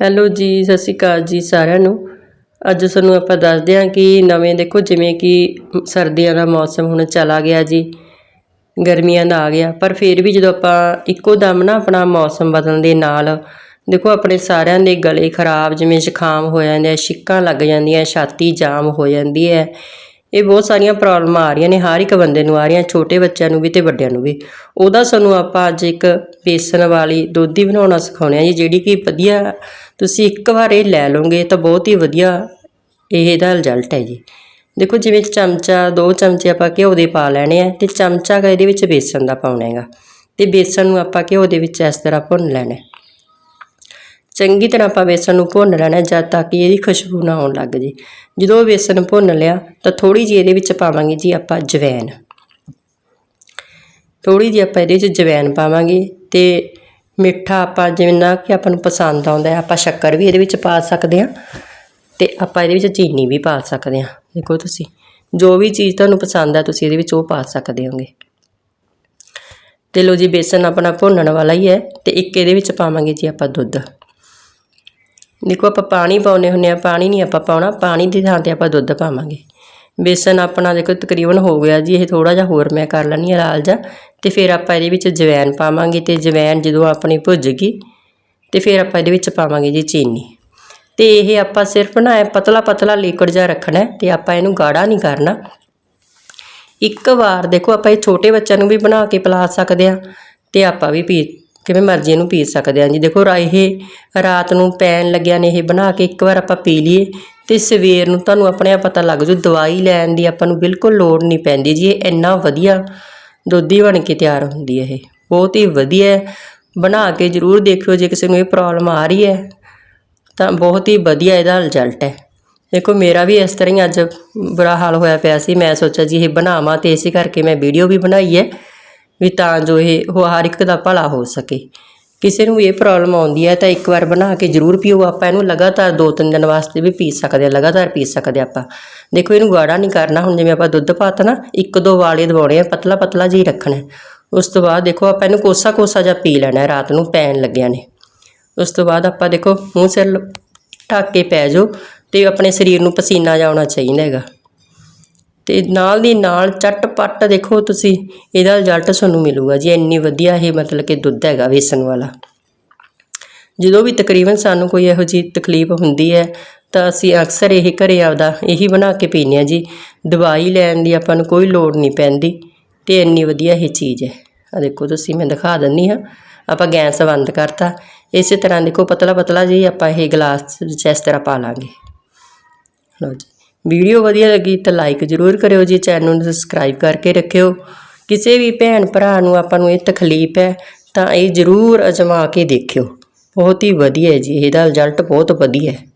Hello ਜੀ, ਸਤਿ ਸ਼੍ਰੀ ਅਕਾਲ ਜੀ ਸਾਰਿਆਂ ਨੂੰ। ਅੱਜ ਤੁਹਾਨੂੰ ਆਪਾਂ ਦੱਸਦੇ ਹਾਂ ਕਿ ਨਵੇਂ ਦੇਖੋ ਜਿਵੇਂ ਕਿ ਸਰਦੀਆਂ ਦਾ ਮੌਸਮ ਹੁਣ ਚਲਾ ਗਿਆ ਜੀ, ਗਰਮੀਆਂ ਦਾ ਆ ਗਿਆ। ਪਰ ਫਿਰ ਵੀ ਜਦੋਂ ਆਪਾਂ ਇੱਕੋ ਦਮ ਨਾ ਆਪਣਾ ਮੌਸਮ ਬਦਲਣ ਦੇ ਨਾਲ, ਦੇਖੋ ਆਪਣੇ ਸਾਰਿਆਂ ਦੇ ਗਲੇ ਖਰਾਬ ਜਿਵੇਂ ਜ਼ੁਕਾਮ ਹੋ ਜਾਂਦੇ ਆ, ਛਿੱਕਾਂ ਲੱਗ ਜਾਂਦੀਆਂ, ਛਾਤੀ ਜਾਮ ਹੋ ਜਾਂਦੀ ਹੈ। ਇਹ ਬਹੁਤ ਸਾਰੀਆਂ ਪ੍ਰੋਬਲਮਾਂ ਆ ਰਹੀਆਂ ਨੇ, ਹਰ ਇੱਕ ਬੰਦੇ ਨੂੰ ਆ ਰਹੀਆਂ, ਛੋਟੇ ਬੱਚਿਆਂ ਨੂੰ ਵੀ ਤੇ ਵੱਡਿਆਂ ਨੂੰ ਵੀ। ਉਹਦਾ ਸਾਨੂੰ ਆਪਾਂ ਅੱਜ ਇੱਕ ਬੇਸਨ ਵਾਲੀ ਦੋਧੀ ਬਣਾਉਣਾ ਸਿਖਾਉਣੇ ਆ ਜੀ, ਜਿਹੜੀ ਕਿ ਵਧੀਆ ਤੁਸੀਂ ਇੱਕ ਵਾਰ ਇਹ ਲੈ ਲਓਗੇ ਤਾਂ ਬਹੁਤ ਹੀ ਵਧੀਆ ਇਹਦਾ ਰਿਜ਼ਲਟ ਹੈ ਜੀ। ਦੇਖੋ ਜਿਵੇਂ ਚਮਚਾ, ਦੋ ਚਮਚੇ ਆਪਾਂ ਘਿਓ ਦੇ ਪਾ ਲੈਣੇ ਆ ਤੇ ਚਮਚਾ ਇਹਦੇ ਵਿੱਚ ਬੇਸਣ ਦਾ ਪਾਉਣਾ ਹੈਗਾ ਤੇ ਬੇਸਣ ਨੂੰ ਆਪਾਂ ਘਿਓ ਦੇ ਵਿੱਚ ਇਸ ਤਰ੍ਹਾਂ ਭੁੰਨ ਲੈਣਾ ਚੰਗੀ ਤਰ੍ਹਾਂ ਆਪਾਂ ਬੇਸਣ ਨੂੰ ਭੁੰਨ ਲੈਣਾ ਜਦ ਤੱਕ ਕਿ ਇਹਦੀ ਖੁਸ਼ਬੂ ਨਾ ਆਉਣ ਲੱਗ ਜੇ। ਜਦੋਂ ਬੇਸਣ ਭੁੰਨ ਲਿਆ ਤਾਂ ਥੋੜੀ ਜਿਹੀ ਇਹਦੇ ਵਿੱਚ ਪਾਵਾਂਗੇ ਜੀ ਆਪਾਂ ਜਵੈਨ ਥੋੜੀ ਜਿਹੀ ਆਪਾਂ ਇਹਦੇ ਵਿੱਚ ਜਵੈਨ ਪਾਵਾਂਗੇ ਤੇ ਮਿੱਠਾ ਆਪਾਂ ਜਿੰਨਾ ਕਿ ਆਪਾਂ ਨੂੰ ਪਸੰਦ ਆਉਂਦਾ ਹੈ, ਆਪਾਂ ਸ਼ੱਕਰ ਵੀ ਇਹਦੇ ਵਿੱਚ ਪਾ ਸਕਦੇ ਹਾਂ ਤੇ ਆਪਾਂ ਇਹਦੇ ਵਿੱਚ ਚੀਨੀ ਵੀ ਪਾ ਸਕਦੇ ਹਾਂ। ਦੇਖੋ ਤੁਸੀਂ, ਜੋ ਵੀ ਚੀਜ਼ ਤੁਹਾਨੂੰ ਪਸੰਦ ਆ ਤੁਸੀਂ ਇਹਦੇ ਵਿੱਚ ਉਹ ਪਾ ਸਕਦੇ ਹੋਗੇ। ਤੇ ਲੋ ਜੀ, ਬੇਸਨ ਆਪਣਾ ਭੁੰਨਣ ਵਾਲਾ ਹੀ ਹੈ ਤੇ ਇੱਕ ਇਹਦੇ ਵਿੱਚ ਪਾਵਾਂਗੇ ਜੀ ਆਪਾਂ ਦੁੱਧ। ਦੇਖੋ ਆਪਾਂ ਪਾਣੀ ਪਾਉਨੇ ਹੁੰਨੇ ਆ ਪਾਣੀ ਨਹੀਂ ਆਪਾਂ ਪਾਉਣਾ, ਪਾਣੀ ਦੀ ਥਾਂ ਤੇ ਆਪਾਂ ਦੁੱਧ ਪਾਵਾਂਗੇ। ਬੇਸਨ ਆਪਣਾ ਦੇਖੋ ਤਕਰੀਬਨ ਹੋ ਗਿਆ ਜੀ, ਇਹ ਥੋੜਾ ਜਿਹਾ ਹੋਰ ਮੈਂ ਕਰ ਲੈਣੀ ਆ ਲਾਲ ਜਿਹਾ। ਤੇ ਫਿਰ ਆਪਾਂ ਇਹਦੇ ਵਿੱਚ ਜਵੈਨ ਪਾਵਾਂਗੇ ਤੇ ਜਵੈਨ ਜਦੋਂ ਆਪਣੀ ਭੁੱਜ ਗਈ ਤੇ ਫਿਰ ਆਪਾਂ ਇਹਦੇ ਵਿੱਚ ਪਾਵਾਂਗੇ ਜੀ ਚੀਨੀ। ਤੇ ਇਹ ਆਪਾਂ ਸਿਰਫ ਨਾ ਐਂ ਪਤਲਾ ਪਤਲਾ ਲਿਕਵਿਡ ਜਿਹਾ ਰੱਖਣਾ ਹੈ ਤੇ ਆਪਾਂ ਇਹਨੂੰ ਗਾੜਾ ਨਹੀਂ ਕਰਨਾ। ਇੱਕ ਵਾਰ ਦੇਖੋ ਆਪਾਂ ਇਹ ਛੋਟੇ ਬੱਚਿਆਂ ਨੂੰ ਵੀ ਬਣਾ ਕੇ ਪਿਲਾ ਸਕਦੇ ਆ ਤੇ ਆਪਾਂ ਵੀ ਪੀ ਕਿਵੇਂ ਮਰਜ਼ੀ ਇਹਨੂੰ ਪੀ ਸਕਦੇ ਆ ਜੀ। ਦੇਖੋ ਇਹ ਰਾਤ ਨੂੰ ਪੈਣ ਲੱਗਿਆ ਨੇ ਇਹ ਬਣਾ ਕੇ ਇੱਕ ਵਾਰ ਆਪਾਂ ਪੀ ਲਈਏ ਤੇ ਸਵੇਰ ਨੂੰ ਤੁਹਾਨੂੰ ਆਪਣੇ ਆਪ ਪਤਾ ਲੱਗ ਜੂ, ਦਵਾਈ ਲੈਣ ਦੀ ਆਪਾਂ ਨੂੰ ਬਿਲਕੁਲ ਲੋੜ ਨਹੀਂ ਪੈਂਦੀ ਜੀ, ਇਹ ਇੰਨਾ ਵਧੀਆ ਦੋਧੀ ਬਣ ਕੇ ਤਿਆਰ ਹੁੰਦੀ ਹੈ ਇਹ। ਬਹੁਤ ਹੀ ਵਧੀਆ ਬਣਾ ਕੇ ਜ਼ਰੂਰ ਦੇਖਿਓ, ਜੇ ਕਿਸੇ ਨੂੰ ਇਹ ਪ੍ਰੋਬਲਮ ਆ ਰਹੀ ਹੈ, ਤਾਂ ਬਹੁਤ ਹੀ ਵਧੀਆ ਇਹਦਾ ਰਿਜ਼ਲਟ ਹੈ। ਦੇਖੋ, ਮੇਰਾ ਵੀ ਇਸ ਤਰ੍ਹਾਂ ਹੀ ਅੱਜ ਬੁਰਾ ਹਾਲ ਹੋਇਆ ਪਿਆ ਸੀ। ਮੈਂ ਸੋਚਿਆ ਜੀ ਇਹ ਬਣਾਵਾਂ ਤੇ ਇਸੇ ਕਰਕੇ ਮੈਂ ਵੀਡੀਓ ਵੀ ਬਣਾਈ ਹੈ, ਵੀ ਤਾਂ ਜੋ ਇਹ ਹੋ ਹਰ ਇੱਕ ਦਾ ਭਲਾ ਹੋ ਸਕੇ। ਕਿਸੇ ਨੂੰ ਇਹ ਪ੍ਰੋਬਲਮ ਆਉਂਦੀ ਹੈ ਤਾਂ ਇੱਕ ਵਾਰ ਬਣਾ ਕੇ ਜ਼ਰੂਰ ਪੀਓ। ਆਪਾਂ ਇਹਨੂੰ ਲਗਾਤਾਰ ਦੋ ਤਿੰਨ ਦਿਨ ਵਾਸਤੇ ਵੀ ਪੀ ਸਕਦੇ ਹਾਂ, ਲਗਾਤਾਰ ਪੀ ਸਕਦੇ ਆਪਾਂ। ਦੇਖੋ, ਇਹਨੂੰ ਗਾੜਾ ਨਹੀਂ ਕਰਨਾ। ਹੁਣ ਜਿਵੇਂ ਆਪਾਂ ਦੁੱਧ ਪਾਤਾ ਨਾ, ਇੱਕ ਦੋ ਵਾਲੇ ਦਵਾਉਣੇ ਆ ਪਤਲਾ ਪਤਲਾ ਜਿਹੀ ਰੱਖਣਾ ਉਸ ਤੋਂ ਬਾਅਦ ਦੇਖੋ, ਆਪਾਂ ਇਹਨੂੰ ਕੋਸਾ ਕੋਸਾ ਜਿਹਾ ਪੀ ਲੈਣਾ ਰਾਤ ਨੂੰ ਪੈਣ ਲੱਗਿਆ ਨੇ। ਉਸ ਤੋਂ ਬਾਅਦ ਆਪਾਂ ਦੇਖੋ, ਮੂੰਹ ਸਿਰ ਢੱਕ ਕੇ ਪੈ ਜਾਓ ਤੇ ਆਪਣੇ ਸਰੀਰ ਨੂੰ ਪਸੀਨਾ ਜਾਉਣਾ ਚਾਹੀਦਾ ਹੈਗਾ। ਅਤੇ ਨਾਲ ਦੀ ਨਾਲ ਚਟਪਟ ਦੇਖੋ ਤੁਸੀਂ, ਇਹਦਾ ਰਿਜ਼ਲਟ ਤੁਹਾਨੂੰ ਮਿਲੂਗਾ ਜੀ, ਇੰਨੀ ਵਧੀਆ ਇਹ ਮਤਲਬ ਕਿ ਦੁੱਧ ਹੈਗਾ ਵੇਸਣ ਵਾਲਾ। ਜਦੋਂ ਵੀ ਤਕਰੀਬਨ ਸਾਨੂੰ ਕੋਈ ਇਹੋ ਜਿਹੀ ਤਕਲੀਫ ਹੁੰਦੀ ਹੈ, ਤਾਂ ਅਸੀਂ ਅਕਸਰ ਇਹ ਘਰੇ ਆਪਦਾ ਇਹੀ ਬਣਾ ਕੇ ਪੀਂਦੇ ਹਾਂ ਜੀ। ਦਵਾਈ ਲੈਣ ਦੀ ਆਪਾਂ ਨੂੰ ਕੋਈ ਲੋੜ ਨਹੀਂ ਪੈਂਦੀ ਤੇ ਇੰਨੀ ਵਧੀਆ ਇਹ ਚੀਜ਼ ਹੈ। ਆ ਦੇਖੋ ਤੁਸੀਂ, ਮੈਂ ਦਿਖਾ ਦਿੰਨੀ ਹਾਂ। ਆਪਾਂ ਗੈਸ ਬੰਦ ਕਰਤਾ। ਇਸੇ ਤਰ੍ਹਾਂ ਦੇਖੋ ਪਤਲਾ ਪਤਲਾ ਜੀ ਆਪਾਂ ਇਹ ਗਲਾਸ ਵਿੱਚ ਇਸ ਤਰ੍ਹਾਂ ਪਾ ਲਾਂਗੇ। ਲਓ ਜੀ। ਵੀਡੀਓ ਵਧੀਆ ਲੱਗੀ ਤਾਂ ਲਾਈਕ ਜ਼ਰੂਰ ਕਰਿਓ ਜੀ ਚੈਨਲ ਨੂੰ ਸਬਸਕ੍ਰਾਈਬ ਕਰਕੇ ਰੱਖਿਓ। ਕਿਸੇ ਵੀ ਭੈਣ ਭਰਾ ਨੂੰ ਆਪਾਂ ਨੂੰ ਇਹ ਤਕਲੀਫ ਹੈ ਤਾਂ ਇਹ ਜ਼ਰੂਰ ਅਜਮਾ ਕੇ ਦੇਖਿਓ। ਬਹੁਤ ਹੀ ਵਧੀਆ ਜੀ, ਇਹਦਾ ਰਿਜ਼ਲਟ ਬਹੁਤ ਵਧੀਆ ਹੈ।